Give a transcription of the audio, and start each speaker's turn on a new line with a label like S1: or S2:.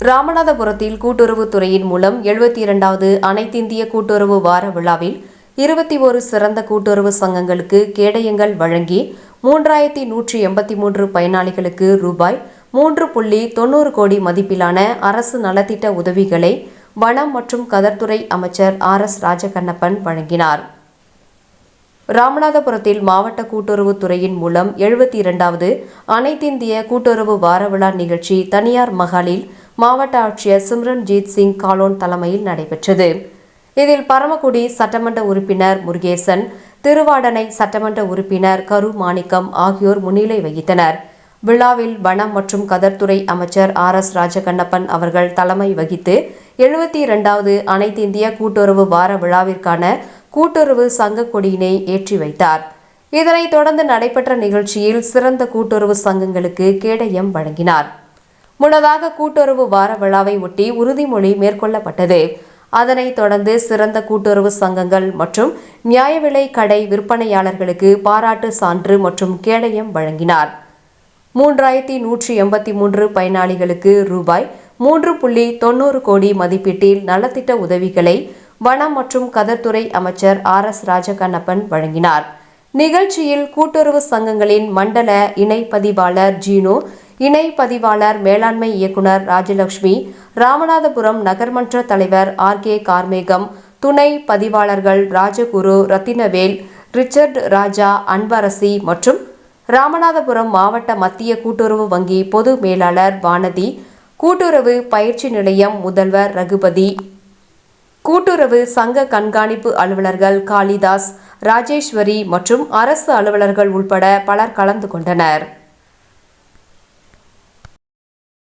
S1: ராமநாதபுரத்தில் கூட்டுறவுத்துறையின் மூலம் எழுபத்தி இரண்டாவது அனைத்திந்திய கூட்டுறவு வார விழாவில் இருபத்தி ஒரு சிறந்த கூட்டுறவு சங்கங்களுக்கு கேடயங்கள் வழங்கி மூன்றாயிரத்தி நூற்றி எண்பத்தி மூன்று பயனாளிகளுக்கு ரூபாய் மூன்று புள்ளி தொண்ணூறு கோடி மதிப்பிலான அரசு நலத்திட்ட உதவிகளை வனம் மற்றும் கதர்துறை அமைச்சர் ஆர் எஸ் ராஜகண்ணப்பன் வழங்கினார். ராமநாதபுரத்தில் மாவட்ட கூட்டுறவு துறையின் மூலம் எழுபத்தி இரண்டாவது அனைத்திந்திய கூட்டுறவு வார விழா நிகழ்ச்சி தனியார் மகளில் மாவட்ட ஆட்சியர் சிம்ரன்ஜீத் சிங் காலோன் தலைமையில் நடைபெற்றது. இதில் பரமக்குடி சட்டமன்ற உறுப்பினர் முருகேசன் திருவாடனை சட்டமன்ற உறுப்பினர் கரு மாணிக்கம் ஆகியோர் முன்னிலை வகித்தனர். விழாவில் வனம் மற்றும் கதர்துறை அமைச்சர் ஆர் எஸ் ராஜகண்ணப்பன் அவர்கள் தலைமை வகித்து எழுபத்தி இரண்டாவது அனைத்திந்திய கூட்டுறவு வார விழாவிற்கான கூட்டுறவு சங்க கொடியினை ஏற்றி வைத்தார். இதனைத் தொடர்ந்து நடைபெற்ற நிகழ்ச்சியில் சிறந்த கூட்டுறவு சங்கங்களுக்கு கேடயம் வழங்கினார். முன்னதாக கூட்டுறவு வார விழாவை ஒட்டி உறுதிமொழி மேற்கொள்ளப்பட்டது. அதனைத் தொடர்ந்து சிறந்த கூட்டுறவு சங்கங்கள் மற்றும் நியாய விலை கடை விற்பனையாளர்களுக்கு பாராட்டு சான்று மற்றும் கேடயம் வழங்கினார். மூன்றாயிரத்தி நூற்றி எண்பத்தி மூன்று பயனாளிகளுக்கு ரூபாய் மூன்று புள்ளி தொண்ணூறு கோடி மதிப்பீட்டில் நலத்திட்ட உதவிகளை வனம் மற்றும் கதர்துறை அமைச்சர் ஆர் எஸ் ராஜகண்ணப்பன் வழங்கினார். நிகழ்ச்சியில் கூட்டுறவு சங்கங்களின் மண்டல இணை பதிவாளர் ஜீனோ இணை பதிவாளர் மேலாண்மை இயக்குனர் ராஜலட்சுமி ராமநாதபுரம் நகர்மன்ற தலைவர் ஆர். கே. கார்மேகம் துணை பதிவாளர்கள் ராஜகுரு ரத்தினவேல் ரிச்சர்ட் ராஜா அன்பரசி மற்றும் ராமநாதபுரம் மாவட்ட மத்திய கூட்டுறவு வங்கி பொது மேலாளர் வானதி கூட்டுறவு பயிற்சி நிலையம் முதல்வர் ரகுபதி. கூட்டுறவு சங்க கண்காணிப்பு அலுவலர்கள் காளிதாஸ் ராஜேஸ்வரி மற்றும் அரசு அலுவலர்கள் உள்பட பலர் கலந்து கொண்டனர்.